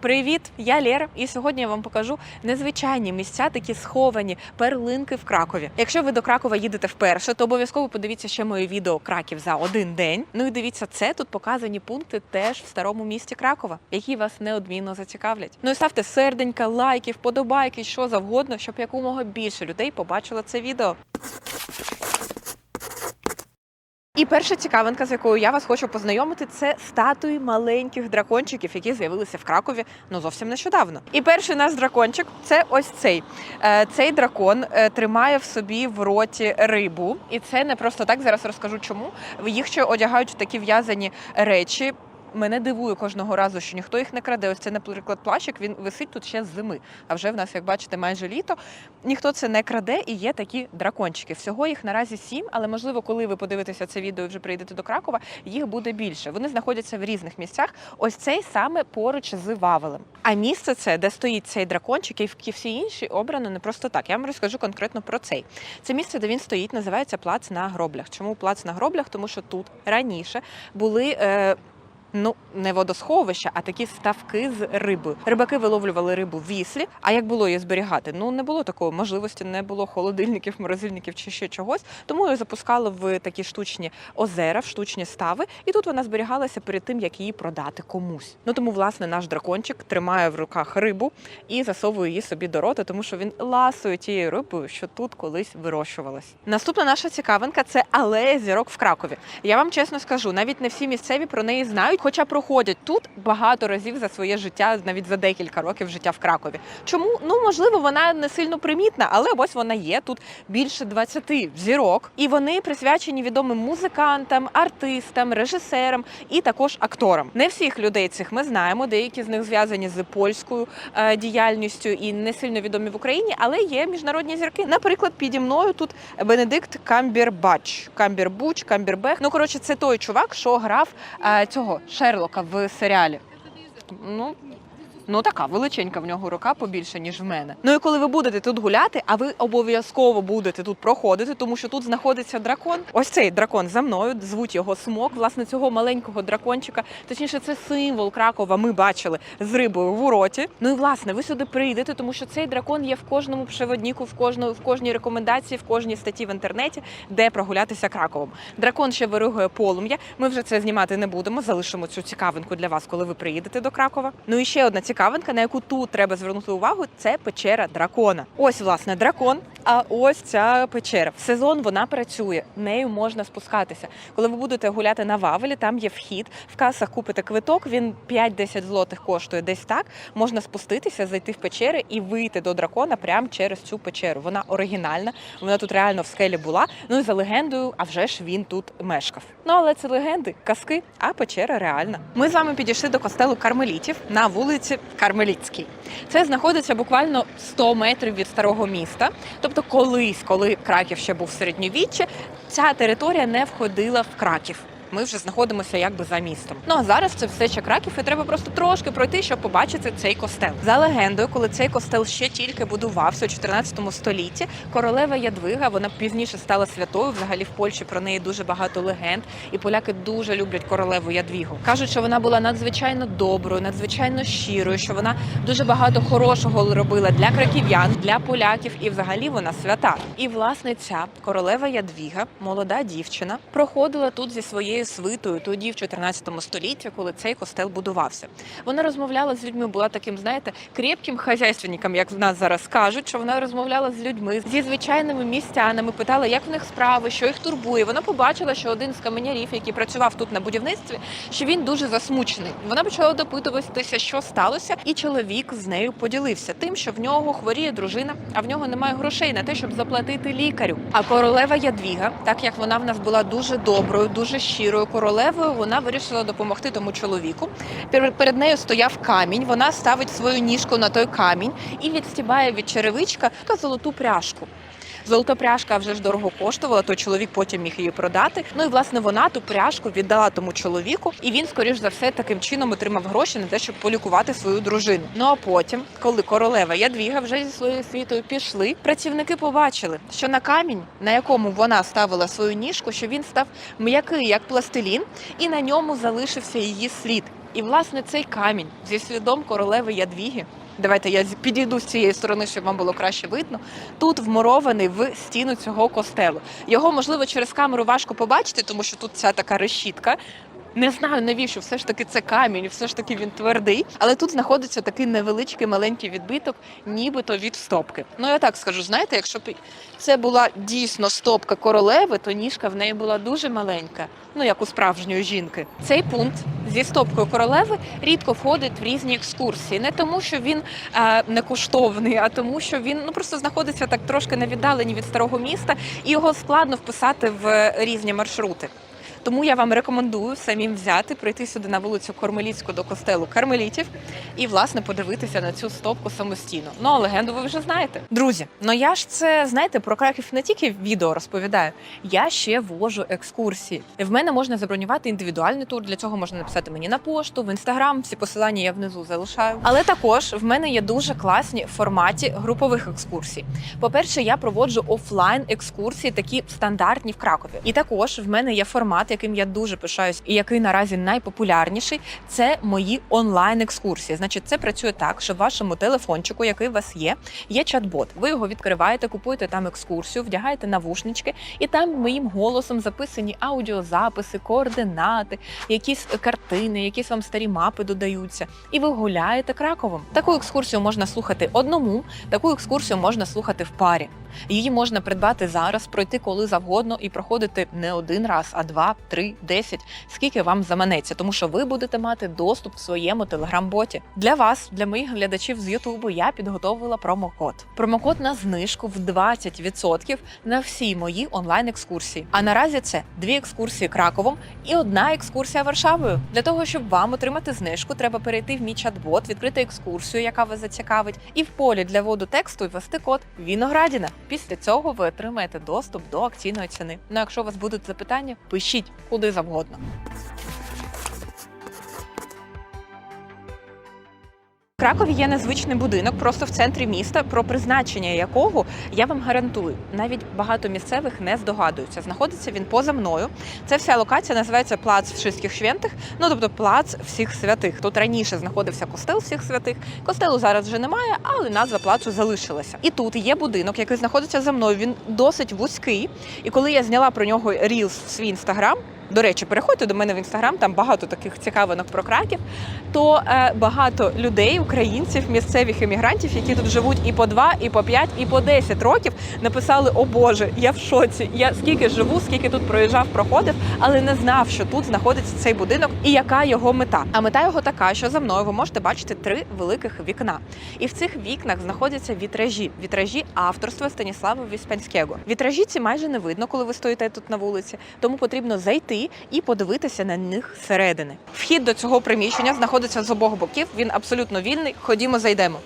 Привіт, я Лера, і сьогодні я вам покажу незвичайні місця, такі сховані перлинки в Кракові. Якщо ви до Кракова їдете вперше, то обов'язково подивіться ще моє відео Краків за один день. Ну і дивіться, це тут показані пункти теж в старому місті Кракова, які вас неодмінно зацікавлять. Ну і ставте серденька, лайки, вподобайки, що завгодно, щоб якомога більше людей побачило це відео. І перша цікавинка, з якою я вас хочу познайомити, це статуї маленьких дракончиків, які з'явилися в Кракові ну зовсім нещодавно. І перший наш дракончик це ось цей. Е, Цей дракон е, тримає в собі в роті рибу, і це не просто так. Зараз розкажу, чому їх ще одягають в такі в'язані речі. Мене дивує кожного разу, що ніхто їх не краде. Ось це, наприклад, плащик, він висить тут ще з зими. А вже в нас, як бачите, майже літо. Ніхто це не краде, і є такі дракончики. Всього їх наразі сім, але можливо, коли ви подивитеся це відео і вже прийдете до Кракова, їх буде більше. Вони знаходяться в різних місцях. Ось цей саме поруч з Вавелем. А місце це, де стоїть цей дракончик, і всі інші обрано не просто так. Я вам розкажу конкретно про цей. Це місце, де він стоїть, називається плац на гроблях. Чому плац на гроблях? Тому що тут раніше були. Е, Ну, не водосховища, а такі ставки з рибою. Рибаки виловлювали рибу в віслі. А як було її зберігати? Ну не було такої можливості, не було холодильників, морозильників чи ще чогось. Тому її запускали в такі штучні озера, в штучні стави, і тут вона зберігалася перед тим, як її продати комусь. Ну тому, власне, наш дракончик тримає в руках рибу і засовує її собі до рота, тому що він ласує тією рибою, що тут колись вирощувалась. Наступна наша цікавинка це алея зірок в Кракові. Я вам чесно скажу, навіть не всі місцеві про неї знають, хоча проходять тут багато разів за своє життя, навіть за декілька років життя в Кракові. Чому? Ну можливо, вона не сильно примітна, але ось вона є тут більше 20 зірок, і вони присвячені відомим музикантам, артистам, режисерам і також акторам. Не всіх людей цих ми знаємо. Деякі з них зв'язані з польською е, діяльністю і не сильно відомі в Україні, але є міжнародні зірки. Наприклад, піді мною тут Бенедикт Камбербач, Камбербуч, Камбербех. Ну коротше, це той чувак, що грав е, цього Шерлока в серіалі. Ну, Ну така величенька в нього рука побільше, ніж в мене. Ну і коли ви будете тут гуляти, а ви обов'язково будете тут проходити, тому що тут знаходиться дракон. Ось цей дракон за мною звуть його смок. Власне, цього маленького дракончика. Точніше, це символ Кракова. Ми бачили з рибою в уроті. Ну і власне, ви сюди прийдете, тому що цей дракон є в кожному пшеводніку, в кожному в кожній рекомендації, в кожній статті в інтернеті, де прогулятися Краковом. Дракон ще виригує полум'я. Ми вже це знімати не будемо. Залишимо цю цікавинку для вас, коли ви приїдете до Кракова. Ну і ще одна цікавинка, на яку тут треба звернути увагу, це печера дракона. Ось власне дракон. А ось ця печера. В сезон вона працює, нею можна спускатися. Коли ви будете гуляти на Вавелі, там є вхід. В касах купите квиток. Він 5-10 злотих коштує десь так. Можна спуститися, зайти в печери і вийти до дракона прямо через цю печеру. Вона оригінальна, вона тут реально в скелі була. Ну і за легендою, а вже ж він тут мешкав. Ну але це легенди, казки, а печера реальна. Ми з вами підійшли до костелу Кармелітів на вулиці Кармелітській. Це знаходиться буквально 100 метрів від старого міста. Тобто, колись, коли Краків ще був середньовіччя, ця територія не входила в Краків. Ми вже знаходимося якби за містом. Ну а зараз це все ще Краків, і треба просто трошки пройти, щоб побачити цей костел. За легендою, коли цей костел ще тільки будувався у 14 столітті, королева Ядвига вона пізніше стала святою. Взагалі в Польщі про неї дуже багато легенд, і поляки дуже люблять королеву Ядвігу. кажуть, що вона була надзвичайно доброю, надзвичайно щирою, що вона дуже багато хорошого робила для краків'ян, для поляків, і взагалі вона свята. І власне ця королева Ядвіга, молода дівчина, проходила тут зі своєю свитою тоді в 14 столітті, коли цей костел будувався. Вона розмовляла з людьми, була таким, знаєте, крепким хазяйственником, як в нас зараз кажуть, що вона розмовляла з людьми, зі звичайними містянами, питала, як в них справи, що їх турбує. Вона побачила, що один з каменярів, який працював тут на будівництві, що він дуже засмучений. Вона почала допитуватися, що сталося, і чоловік з нею поділився тим, що в нього хворіє дружина, а в нього немає грошей на те, щоб заплатити лікарю. А королева Ядвіга, так як вона в нас була дуже доброю, дуже щирою королевою, вона вирішила допомогти тому чоловіку. Перед нею стояв камінь. Вона ставить свою ніжку на той камінь і відстібає від черевичка та золоту пряжку. Золота пряжка вже ж дорого коштувала, то чоловік потім міг її продати. Ну і власне вона ту пряжку віддала тому чоловіку, і він, скоріш за все, таким чином отримав гроші на те, щоб полікувати свою дружину. Ну а потім, коли королева Ядвіга вже зі своєю світою пішли, працівники побачили, що на камінь, на якому вона ставила свою ніжку, що він став м'який, як пластилін, і на ньому залишився її слід. І власне цей камінь зі слідом королеви Ядвіги. Давайте я підійду з цієї сторони, щоб вам було краще видно. Тут вмурований в стіну цього костелу. Його можливо через камеру важко побачити, тому що тут ця така решітка. Не знаю навіщо, все ж таки це камінь, все ж таки він твердий. Але тут знаходиться такий невеличкий маленький відбиток, нібито від стопки. Ну я так скажу, знаєте, якщо б це була дійсно стопка королеви, то ніжка в неї була дуже маленька, ну як у справжньої жінки. Цей пункт зі стопкою королеви рідко входить в різні екскурсії. Не тому, що він е, не коштовний, а тому, що він ну просто знаходиться так трошки на віддаленні від старого міста, і його складно вписати в різні маршрути. Тому я вам рекомендую самим взяти, прийти сюди на вулицю Кормеліцьку до костелу Кармелітів і власне подивитися на цю стопку самостійно. Ну а легенду ви вже знаєте. Друзі, ну я ж це знаєте про Краків не тільки відео розповідаю. Я ще вожу екскурсії. В мене можна забронювати індивідуальний тур. Для цього можна написати мені на пошту, в інстаграм. Всі посилання я внизу залишаю. Але також в мене є дуже класні форматі групових екскурсій. По-перше, я проводжу офлайн екскурсії, такі стандартні в Кракові. І також в мене є формат, яким я дуже пишаюсь, і який наразі найпопулярніший. Це мої онлайн екскурсії. Значить, це працює так, що в вашому телефончику, який у вас є, є чат-бот. Ви його відкриваєте, купуєте там екскурсію, вдягаєте навушнички, і там моїм голосом записані аудіозаписи, координати, якісь картини, якісь вам старі мапи додаються. І ви гуляєте Краковом. Таку екскурсію можна слухати одному, таку екскурсію можна слухати в парі. Її можна придбати зараз, пройти коли завгодно і проходити не один раз, а два, три, десять, скільки вам заманеться, тому що ви будете мати доступ в своєму телеграм-боті. Для вас, для моїх глядачів з Ютубу, я підготовила промокод. Промокод на знижку в 20% на всі мої онлайн-екскурсії. А наразі це дві екскурсії Краковом і одна екскурсія Варшавою. Для того щоб вам отримати знижку, треба перейти в мій чат-бот, відкрити екскурсію, яка вас зацікавить, і в полі для вводу тексту ввести код Віноградіна. Після цього ви отримаєте доступ до акційної ціни. Ну, якщо у вас будуть запитання, пишіть куди завгодно. Кракові є незвичний будинок, просто в центрі міста, про призначення якого я вам гарантую. Навіть багато місцевих не здогадуються. Знаходиться він поза мною. Це вся локація називається Плац Вшистських Швентих, ну тобто плац всіх святих. Тут раніше знаходився костел всіх святих. Костелу зараз вже немає, але назва плацу залишилася. І тут є будинок, який знаходиться за мною. Він досить вузький. І коли я зняла про нього рілс в свій інстаграм. До речі, переходьте до мене в інстаграм, там багато таких цікавинок про краків. То е, багато людей, українців, місцевих іммігрантів, які тут живуть і по 2, і по 5, і по 10 років, написали: О Боже, я в шоці. Я скільки живу, скільки тут проїжджав, проходив, але не знав, що тут знаходиться цей будинок і яка його мета. А мета його така, що за мною ви можете бачити три великих вікна. І в цих вікнах знаходяться вітражі, вітражі авторства Станіслава Віспанського. Вітражі ці майже не видно, коли ви стоїте тут на вулиці, тому потрібно зайти і подивитися на них зсередини. Вхід до цього приміщення знаходиться з обох боків. Він абсолютно вільний. Ходімо, зайдемо.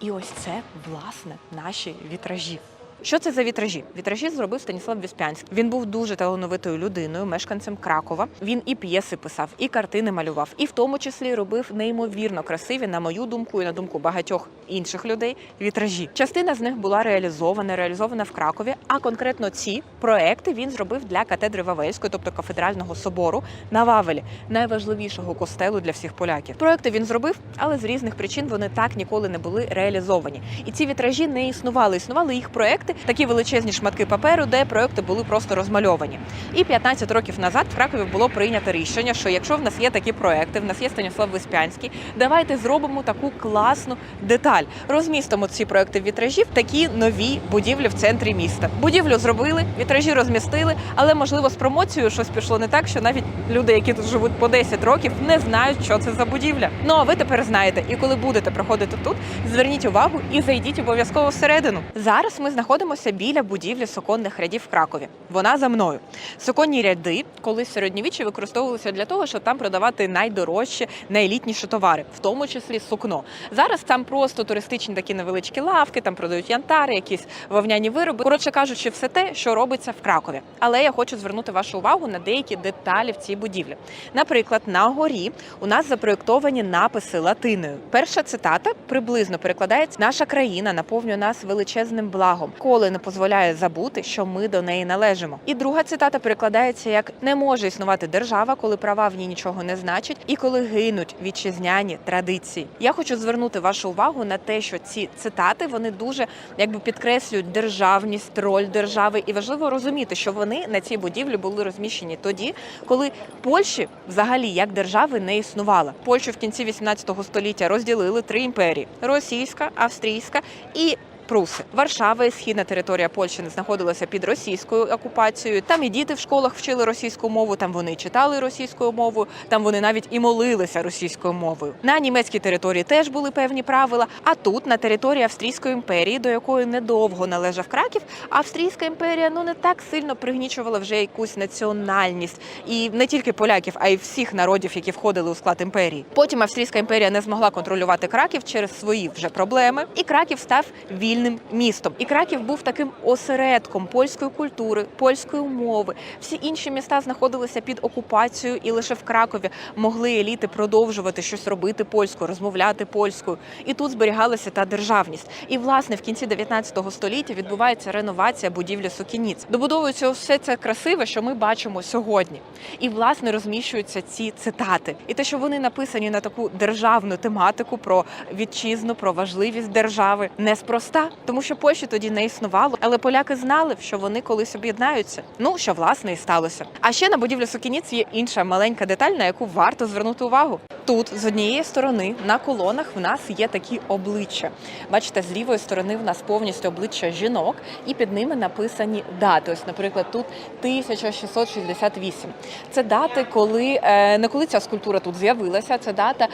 І ось це власне наші вітражі. Що це за вітражі? Вітражі зробив Станіслав Віспянський. Він був дуже талановитою людиною, мешканцем Кракова. Він і п'єси писав, і картини малював, і в тому числі робив неймовірно красиві, на мою думку, і на думку багатьох інших людей. Вітражі. Частина з них була реалізована, реалізована в Кракові. А конкретно ці проекти він зробив для катедри Вавельської, тобто кафедрального собору на Вавелі, найважливішого костелу для всіх поляків. Проекти він зробив, але з різних причин вони так ніколи не були реалізовані. І ці вітражі не існували. Існували їх проекти, такі величезні шматки паперу, де проекти були просто розмальовані. І 15 років назад в Кракові було прийнято рішення, що якщо в нас є такі проекти, в нас є Станіслав Виспянський, давайте зробимо таку класну деталь. Розмістимо ці проекти вітражів, такі нові будівлі в центрі міста. Будівлю зробили, вітражі розмістили, але можливо з промоцією щось пішло не так, що навіть люди, які тут живуть по 10 років, не знають, що це за будівля. Ну а ви тепер знаєте, і коли будете проходити тут, зверніть увагу і зайдіть обов'язково всередину. Зараз ми знаходимося біля будівлі суконних рядів в Кракові. Вона за мною. Суконні ряди колись в середньовіччі використовувалися для того, щоб там продавати найдорожчі, найелітніші товари, в тому числі сукно. Зараз там просто туристичні такі невеличкі лавки, там продають янтари, якісь вовняні вироби. Коротше кажучи, все те, що робиться в Кракові. Але я хочу звернути вашу увагу на деякі деталі в цій будівлі. Наприклад, на горі у нас запроєктовані написи латиною. Перша цитата приблизно перекладається: наша країна наповнює нас величезним благом. Ніколи не дозволяє забути, що ми до неї належимо. І друга цитата перекладається як не може існувати держава, коли права в ній нічого не значать, і коли гинуть вітчизняні традиції. Я хочу звернути вашу увагу на те, що ці цитати вони дуже якби підкреслюють державність, роль держави, і важливо розуміти, що вони на цій будівлі були розміщені тоді, коли Польщі взагалі як держави не існувало. Польщу в кінці 18 століття розділили три імперії: російська, австрійська і. Пруси, Варшава і східна територія Польщі знаходилася під російською окупацією. Там і діти в школах вчили російську мову, там вони читали російською мовою, там вони навіть і молилися російською мовою. На німецькій території теж були певні правила. А тут, на території Австрійської імперії, до якої недовго належав Краків, Австрійська імперія ну не так сильно пригнічувала вже якусь національність, і не тільки поляків, а й всіх народів, які входили у склад імперії. Потім Австрійська імперія не змогла контролювати Краків через свої вже проблеми, і Краків став вільним містом. І Краків був таким осередком польської культури, польської мови. Всі інші міста знаходилися під окупацією, і лише в Кракові могли еліти продовжувати щось робити польською, розмовляти польською. І тут зберігалася та державність. І власне в кінці 19 століття відбувається реновація будівлі сукініць. Добудовується все це красиве, що ми бачимо сьогодні. І власне розміщуються ці цитати. І те, що вони написані на таку державну тематику про вітчизну, про важливість держави, неспроста, тому що Польщі тоді не існувало, але поляки знали, що вони колись об'єднаються. Ну що власне і сталося. А ще на будівлі сукініць є інша маленька деталь, на яку варто звернути увагу. Тут з однієї сторони на колонах в нас є такі обличчя. Бачите, з лівої сторони в нас повністю обличчя жінок, і під ними написані дати. Ось, наприклад, тут 1668. Це дати, коли е, не коли ця скульптура тут з'явилася. Це дата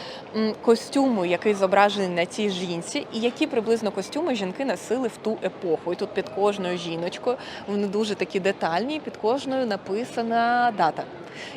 костюму, який зображений на цій жінці, і які приблизно костюми жінки носили в ту епоху. І тут під кожною жіночкою вони дуже такі детальні. Під кожною написана дата.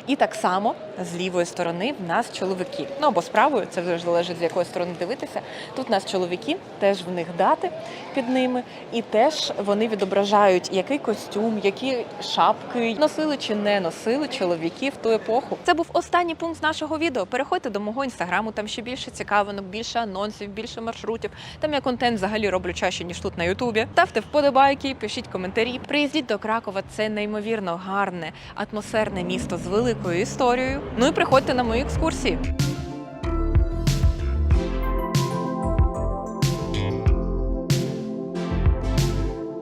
І так само з лівої сторони в нас чоловіки. Ну або з правої, це вже залежить з якої сторони дивитися. Тут у нас чоловіки, теж в них дати під ними, і теж вони відображають, який костюм, які шапки носили чи не носили чоловіки в ту епоху. Це був останній пункт з нашого відео. Переходьте до мого інстаграму, там ще більше цікавинок, більше анонсів, більше маршрутів. Там я контент взагалі роблю чаще ніж тут на Ютубі. Ставте вподобайки, пишіть коментарі. Приїздіть до Кракова. Це неймовірно гарне, атмосферне місто з великою історією. Ну і приходьте на мої екскурсії.